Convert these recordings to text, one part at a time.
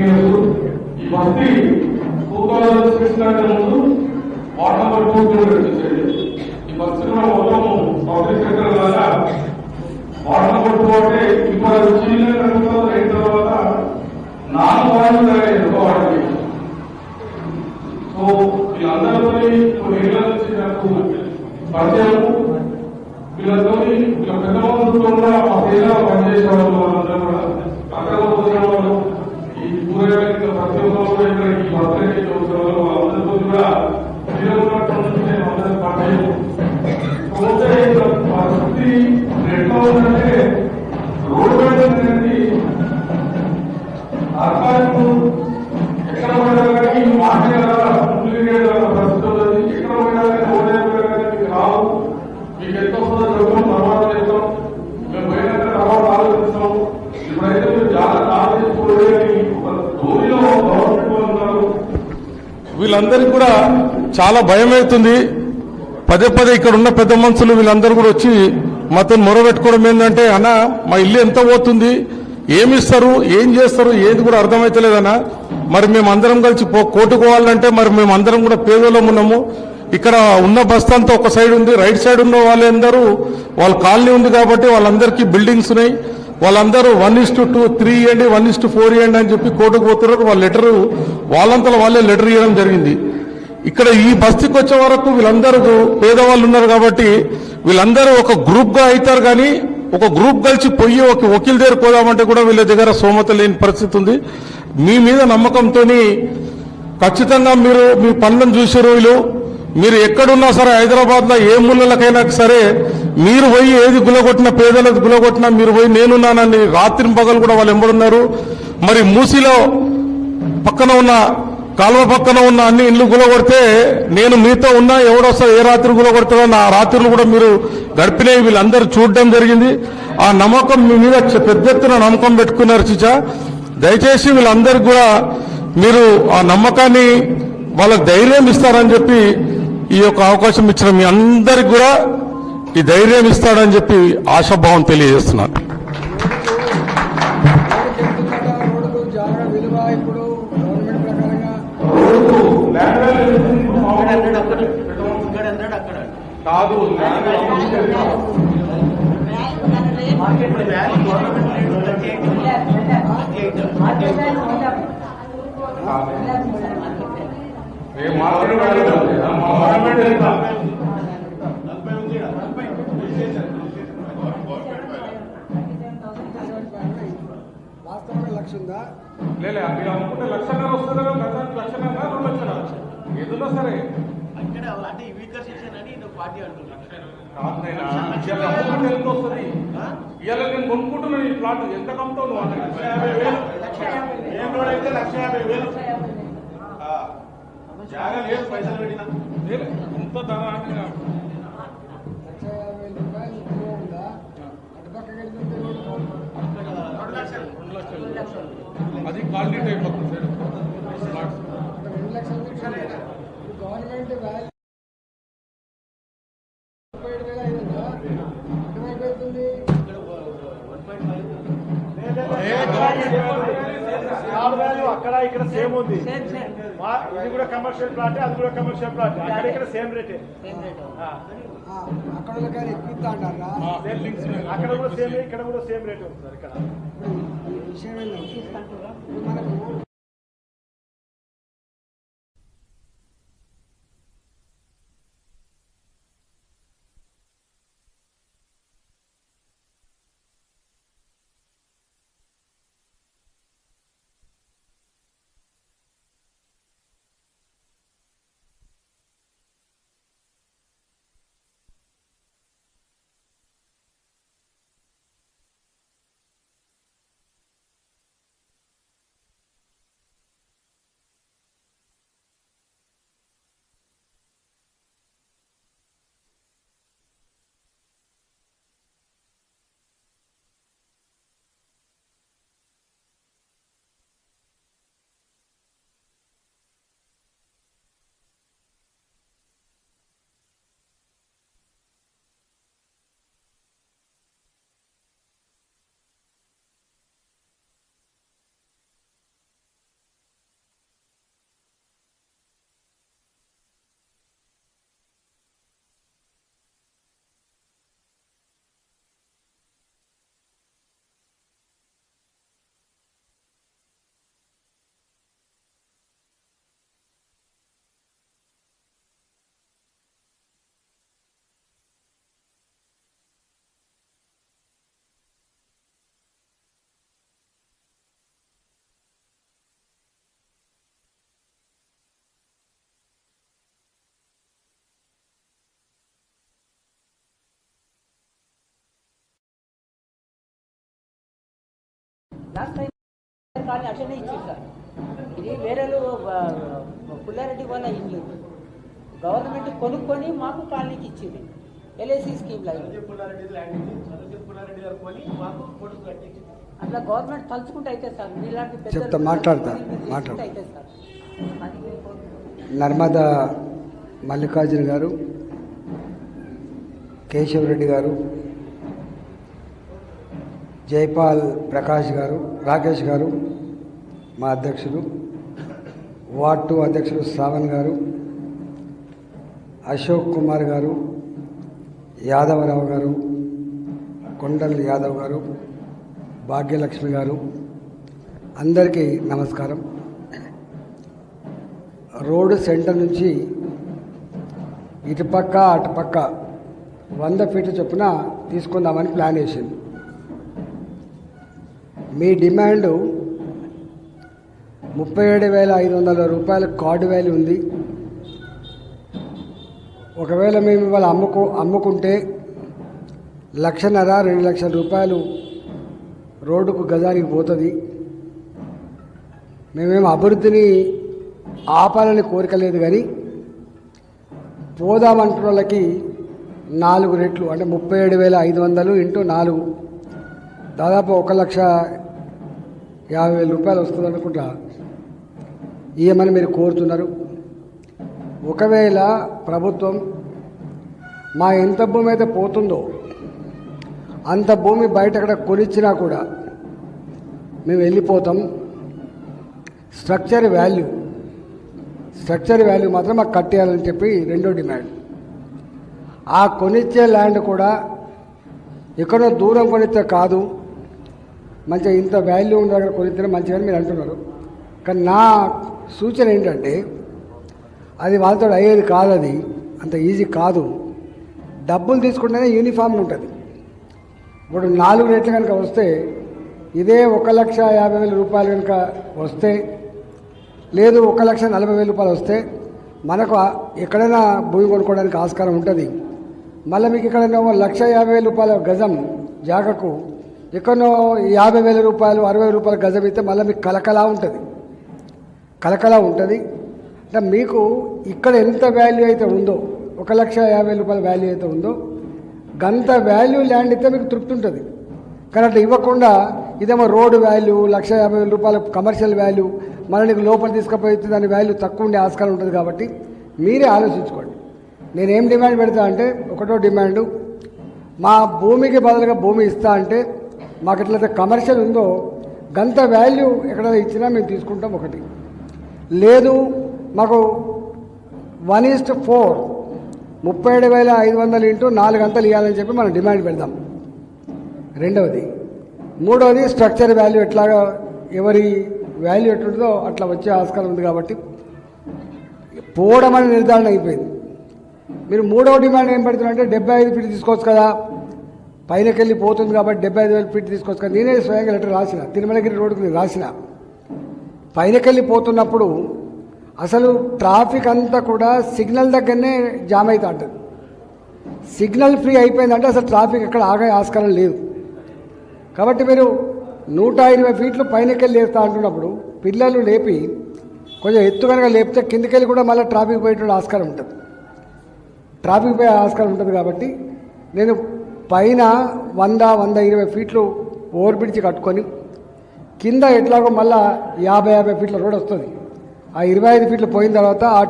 Years ఈ బస్తీ two thousand six కంటే ముందు వార్డ్ నెంబర్ టూ కింద వచ్చేసేది ఈ బస్తీలో మొత్తం పబ్లిక్ సెక్టర్ లాగా వార్డ్ నెంబర్ టూ అంటే ఇప్పుడు చీలిన అయిన తర్వాత నాలుగు వార్డులు తయారైంది ఒక వార్డుకి సో వీళ్ళందరితో కొన్ని ఏళ్ళ నుంచి నాకు పరిచయం. వీళ్ళతో వీళ్ళ పెద్ద మనుషులతో కూడా మా పేద పనిచేసే వాళ్ళు వాళ్ళందరూ కూడా అక్కడ వాళ్ళు వీళ్ళందరికీ కూడా చాలా భయం అవుతుంది పదే పదే ఇక్కడ ఉన్న పెద్ద మనుషులు వీళ్ళందరూ కూడా వచ్చి మాతో మొరబెట్టుకోవడం ఏంటంటే అన్న మా ఇల్లు ఎంత పోతుంది? ఏమి ఇస్తారు? ఏం చేస్తారు? ఏది కూడా అర్థమైతలేదన్న. మరి మేము అందరం కలిసి పో- కోటుకోవాలంటే మరి మేము అందరం కూడా పేదలం ఉన్నాము. ఇక్కడ ఉన్న బస్ అంతా ఒక సైడ్ ఉంది రైట్ సైడ్ ఉన్న వాళ్ళందరూ వాళ్ళ కాలనీ ఉంది కాబట్టి వాళ్ళందరికీ బిల్డింగ్స్ ఉన్నాయి. వాళ్ళందరూ one is to two three ఇవ్వండి వన్ ఇస్ టు ఫోర్ ఇవ్వండి అని చెప్పి కోర్టుకు పోతున్నారు. వాళ్ళ లెటర్ వాళ్ళంతా వాళ్ళే లెటర్ ఇవ్వడం జరిగింది. ఇక్కడ ఈ బస్తీకి వచ్చే వరకు వీళ్ళందరూ పేదవాళ్ళు ఉన్నారు కాబట్టి వీళ్ళందరూ ఒక గ్రూప్గా అవుతారు కానీ ఒక గ్రూప్ కలిసి పోయి ఒక వకీల్ దగ్గర పోదామంటే కూడా వీళ్ళ దగ్గర సోమత లేని పరిస్థితి ఉంది. మీ మీద నమ్మకంతోని ఖచ్చితంగా మీరు మీ పనులను చూసారు వీళ్ళు. మీరు ఎక్కడున్నా సరే హైదరాబాద్లో ఏ మూలలకైనా సరే మీరు పోయి ఏది గులగొట్టినా పేదలది గులగొట్టినా మీరు పోయి నేనున్నానని రాత్రి పగలు కూడా వాళ్ళు ఎంబడున్నారు. మరి మూసిలో పక్కన ఉన్న కాలువ పక్కన ఉన్న అన్ని ఇల్లు గులగొడితే నేను మీతో ఉన్నా ఎవడొస్తా ఏ రాత్రి గులగొడతారో నా రాత్రులు కూడా మీరు గడిపినవి వీళ్ళందరూ చూడడం జరిగింది. ఆ నమ్మకం మీ మీద పెద్ద ఎత్తున నమ్మకం పెట్టుకున్నారు చిచా దయచేసి వీళ్ళందరికీ కూడా మీరు ఆ నమ్మకాన్ని వాళ్ళకి ధైర్యం ఇస్తారని చెప్పి ఈ యొక్క అవకాశం ఇచ్చిన మీ అందరికి కూడా ఈ ధైర్యం ఇస్తాడని చెప్పి ఆశాభావం తెలియజేస్తున్నాను. ఇప్పుడు మామూలుగా ఇక్కడ హండ్రెడ్ అక్కడ. కాదు ల్యాండ్ ఇప్పుడు value government rate thirty eight thirty ఏ మార్కెట్ వాల్యూ ఉంది. గవర్నమెంట్? వాస్తవంగా లక్ష ఉందా? మీరు అనుకుంటే లక్షన్నర వస్తుందా? లక్షన్నర రెండు లక్షల? ఏదున్నా సరే. అక్కడ అంటే వీకర్ సెక్షన్ అని పార్టీ. ఇవాళ నేను కొనుక్కుంటున్నాను ఈ ప్లాట్ ఎంత కమ్ముతావు నువ్వు లక్ష యాభై వేలు. ఏం రోడ్ అయితే లక్ష యాభై వేలు. ఆ, జాగా లేదు పైసలు పెట్టినా. ఇంత ధర. లక్ష యాభై రూపాయలు అది క్వాలిటీ టైప్ ప్లాట్స్. రెండు లక్షల గవర్నమెంట్ వాల్యూ ముప్పై ఏడు వేల ఐదు వందలా వాల్యూ అక్కడ ఇక్కడ సేమ్ ఉంది ఇది కూడా కమర్షియల్ ప్లాట్ అది కూడా కమర్షియల్ ప్లాట్ అక్కడ ఇక్కడ సేమ్ రేటే అక్కడ. అక్కడ కూడా సేమ్ ఇక్కడ కూడా సేమ్ రేట్ ఉంది సార్ ఇక్కడ విషయం మనకు కానీ అట్లనే ఇచ్చింది సార్. ఇది వేరే పుల్లారెడ్డి వల్ల ఇల్లు. గవర్నమెంట్ కొనుక్కొని మాకు కాలనీకి ఇచ్చింది. ఎల్ఐసి స్కీమ్ అట్లా గవర్నమెంట్ తలుచుకుంటే అయితే సార్ మీలాంటి చెప్తా, మాట్లాడతా, సార్. నర్మదా మల్లికార్జున గారు కేశవరెడ్డి గారు జైపాల్ ప్రకాష్ గారు రాకేష్ గారు మా అధ్యక్షులు వార్డ్ టూ అధ్యక్షులు శ్రావణ్ గారు అశోక్ కుమార్ గారు యాదవరావు గారు కొండల్ యాదవ్ గారు భాగ్యలక్ష్మి గారు అందరికీ నమస్కారం. రోడ్డు సెంటర్ నుంచి ఇటుపక్క అటుపక్క వంద ఫీట్ల చొప్పున తీసుకుందామని ప్లాన్ వేసింది మీ డిమాండ్ ముప్పై ఏడు వేల ఐదు వందల రూపాయల కార్డు వాల్యూ ఉంది. ఒకవేళ మేము ఇవాళ అమ్ముకు అమ్ముకుంటే లక్షన్నర రెండు లక్షల రూపాయలు రోడ్డుకు గజానికి పోతుంది. మేమేం అభివృద్ధిని ఆపాలని కోరిక లేదు కానీ పోదామంటున్న వాళ్ళకి నాలుగు రెట్లు అంటే ముప్పై ఏడు వేల ఐదు వందలు ఇంటూ నాలుగు. దాదాపు ఒక లక్ష యాభై వేల రూపాయలు వస్తుంది అనుకుంటా. ఇవ్వమని మీరు కోరుతున్నారు. ఒకవేళ ప్రభుత్వం మా ఎంత భూమి అయితే పోతుందో అంత భూమి బయట అక్కడ కొనిచ్చినా కూడా మేము వెళ్ళిపోతాం. స్ట్రక్చర్ వాల్యూ స్ట్రక్చర్ వాల్యూ మాత్రం మాకు కట్టేయాలని చెప్పి రెండో డిమాండ్. ఆ కొనిచ్చే ల్యాండ్ కూడా ఎక్కడో దూరం కొనిస్తే కాదు. మంచిగా ఇంత వాల్యూ ఉన్న దగ్గర కొనిస్తేనే మంచిగా మీరు అంటున్నారు. కానీ నా సూచన ఏంటంటే అది వాళ్ళతో అయ్యేది కాదు అది. అంత ఈజీ కాదు. డబ్బులు తీసుకుంటేనే యూనిఫామ్ ఉంటుంది. ఇప్పుడు నాలుగు రేట్లు కనుక వస్తే ఇదే ఒక లక్ష యాభై వేల రూపాయలు కనుక వస్తే లేదు ఒక లక్ష నలభై వేల రూపాయలు వస్తే మనకు ఎక్కడైనా భూమి కొనుక్కోవడానికి ఆస్కారం ఉంటుంది. మళ్ళీ మీకు ఎక్కడైనా లక్ష యాభై వేల రూపాయల గజం జాగకు ఎక్కడో యాభై వేల రూపాయలు అరవై వేల రూపాయల గజం ఇస్తే మళ్ళీ మీకు కలకలా ఉంటుంది. కలకలా ఉంటుంది. అంటే మీకు ఇక్కడ ఎంత వాల్యూ అయితే ఉందో ఒక లక్ష యాభై రూపాయల వాల్యూ అయితే ఉందో గంత వాల్యూ ల్యాండ్ అయితే మీకు తృప్తి ఉంటుంది. కానీ అట్లా ఇవ్వకుండా ఇదేమో రోడ్డు వాల్యూ లక్ష యాభై వేల రూపాయల కమర్షియల్ వాల్యూ మళ్ళీ నీకు లోపల తీసుకుపోతే దాని వాల్యూ తక్కువ ఉండే ఆస్కారం ఉంటుంది కాబట్టి మీరే ఆలోచించుకోండి. నేను ఏం డిమాండ్ పెడతా అంటే ఒకటో డిమాండు మా భూమికి బదులుగా భూమి ఇస్తా అంటే మాకు ఎట్లయితే కమర్షియల్ ఉందో గంత వాల్యూ ఎక్కడ ఇచ్చినా మేము తీసుకుంటాం ఒకటి. లేదు మాకు వన్ ఈస్ట్ ఫోర్ ముప్పై ఏడు వేల ఐదు వందలు ఇంటూ నాలుగు అంతలు ఇవ్వాలని చెప్పి మనం డిమాండ్ పెడదాం. రెండవది మూడవది స్ట్రక్చర్ వాల్యూ ఎట్లాగా ఎవరి వాల్యూ ఎట్లుంటుందో అట్లా వచ్చే ఆస్కారం ఉంది కాబట్టి పోవడం అనే నిర్ధారణ అయిపోయింది. మీరు మూడవ డిమాండ్ ఏం పెడుతున్నారంటే డెబ్బై ఐదు ఫీట్ తీసుకోవచ్చు కదా. పైనకెళ్ళి పోతుంది కాబట్టి డెబ్బై ఐదు వేల ఫీట్ తీసుకొచ్చుకొని నేనే స్వయంగా లెటర్ రాసిన తిరుమలగిరి రోడ్డుకు నేను రాసిన. పైనకెళ్ళి పోతున్నప్పుడు అసలు ట్రాఫిక్ అంతా కూడా సిగ్నల్ దగ్గరనే జామ్ అవుతా ఉంటుంది. సిగ్నల్ ఫ్రీ అయిపోయిందంటే అసలు ట్రాఫిక్ ఎక్కడ ఆగే ఆస్కారం లేదు. కాబట్టి మీరు నూట ఇరవై ఫీట్లు పైనకెళ్ళి లేపుతా అంటున్నప్పుడు పిల్లలు లేపి కొంచెం ఎత్తు కనుక లేపితే కిందకెళ్ళి కూడా మళ్ళీ ట్రాఫిక్ పోయేటువంటి ఆస్కారం ఉంటుంది. ట్రాఫిక్ పోయే ఆస్కారం ఉంటుంది కాబట్టి నేను పైన వంద వంద ఇరవై ఫీట్లు ఓవర్ బ్రిడ్జ్ కట్టుకొని కింద ఎట్లాగో మళ్ళా యాభై యాభై ఫీట్ల రోడ్ వస్తుంది. ఆ ఇరవై ఐదు ఫీట్లు పోయిన తర్వాత ఆ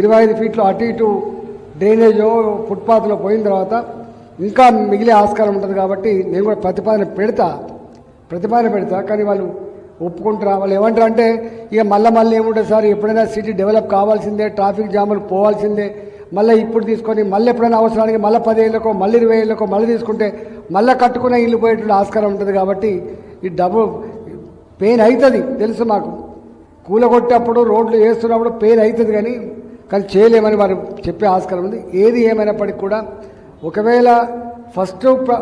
ఇరవై ఐదు ఫీట్లు అటు ఇటు డ్రైనేజో ఫుట్పాత్లో పోయిన తర్వాత ఇంకా మిగిలే ఆస్కారం ఉంటుంది కాబట్టి నేను కూడా ప్రతిపాదన పెడతా ప్రతిపాదన పెడతా కానీ వాళ్ళు ఒప్పుకుంటారా వాళ్ళు ఏమంటారు అంటే ఇక మళ్ళీ మళ్ళీ ఏముంటుంది సార్? ఎప్పుడైనా సిటీ డెవలప్ కావాల్సిందే ట్రాఫిక్ జాములు పోవాల్సిందే మళ్ళీ ఇప్పుడు తీసుకొని మళ్ళీ ఎప్పుడైనా అవసరానికి మళ్ళీ పదేళ్ళకో మళ్ళీ ఇరవై ఏళ్ళకో మళ్ళీ తీసుకుంటే మళ్ళీ కట్టుకునే ఇల్లు పోయేటువంటి ఆస్కారం ఉంటుంది కాబట్టి ఈ డబ్బు పెయిన్ అవుతుంది తెలుసు మాకు. కూలగొట్టేటప్పుడు రోడ్లు వేస్తున్నప్పుడు పెయిన్ అవుతుంది కానీ కానీ చేయలేమని వారు చెప్పే ఆస్కారం ఉంది. ఏది ఏమైనప్పటికీ కూడా ఒకవేళ ఫస్ట్ ప్ర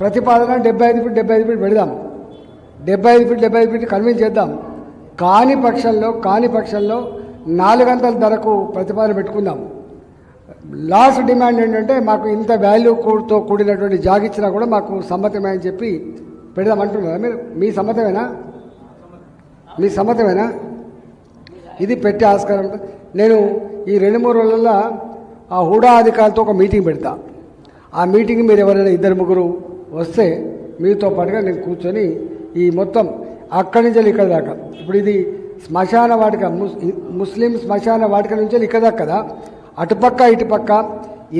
ప్రతిపాదన డెబ్బై ఐదు ఫీట్ డెబ్బై ఐదు ఫీట్ పెడదాం. డెబ్బై ఐదు ఫీట్ డెబ్బై ఐదు ఫీట్ కన్విన్స్ చేద్దాం. కాని పక్షంలో కాని పక్షంలో నాలుగంతల ధరకు ప్రతిపాదన పెట్టుకుందాం. లాస్ట్ డిమాండ్ ఏంటంటే మాకు ఇంత వాల్యూతో కూడినటువంటి జాగ్ ఇచ్చినా కూడా మాకు సమ్మతమే అని చెప్పి పెడదామంటున్నారా మీరు? మీ సమ్మతమేనా? మీ సమ్మతమేనా? ఇది పెట్టే ఆస్కారం నేను ఈ రెండు మూడు రోజులలో ఆ హుడా అధికారులతో ఒక మీటింగ్ పెడతా. ఆ మీటింగ్ మీరు ఎవరైనా ఇద్దరు ముగ్గురు వస్తే మీతో పాటుగా నేను కూర్చొని ఈ మొత్తం అక్కడి నుంచి వెళ్ళి ఇక్కడ దాకా. ఇప్పుడు ఇది శ్మశాన వాటిక ముస్- ముస్లిం శ్మశాన వాటిక నుంచి ఇక్కడ దాకా కదా. అటుపక్క ఇటుపక్క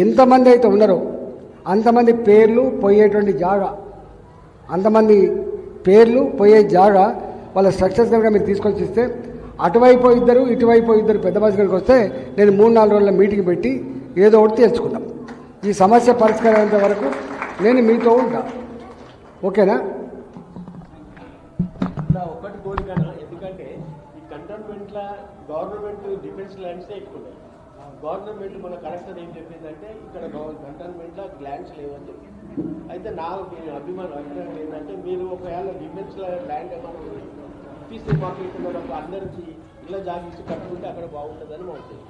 ఎంతమంది అయితే ఉన్నారో అంతమంది పేర్లు పోయేటువంటి జాగా అంతమంది పేర్లు పోయే జాగా వాళ్ళ స్ట్రక్చర్స్ కనుక మీరు తీసుకొచ్చి ఇస్తే అటువైపు ఇద్దరు ఇటువైపు ఇద్దరు పెద్ద మనిషి కనుక వస్తే నేను మూడు నాలుగు రోజుల మీటింగ్ పెట్టి ఏదో ఒకటి తెలుసుకుందాం. ఈ సమస్య పరిష్కారం వరకు నేను మీతో ఉంటా. ఓకేనా? ఒకటి కోరిక ఎందుకంటే ఈ కంటోన్మెంట్ల గవర్నమెంట్ డిఫెన్స్ ల్యాండ్స్ ఎక్కువ గవర్నమెంట్ మన కలెక్టర్ ఏం చెప్పిందంటే ఇక్కడ కంటైన్మెంట్లో ల్యాండ్స్ లేవని చెప్పి అయితే నా అభిమానం అభిప్రాయం ఏంటంటే మీరు ఒకవేళ విమెన్స్ ల్యాండ్ ఏమన్నా ఇప్పిస్తే మాకు ఇక్కడ అందరికీ ఇలా జాగించి కట్టుకుంటే అక్కడ బాగుంటుందని మా ఉద్దేశం.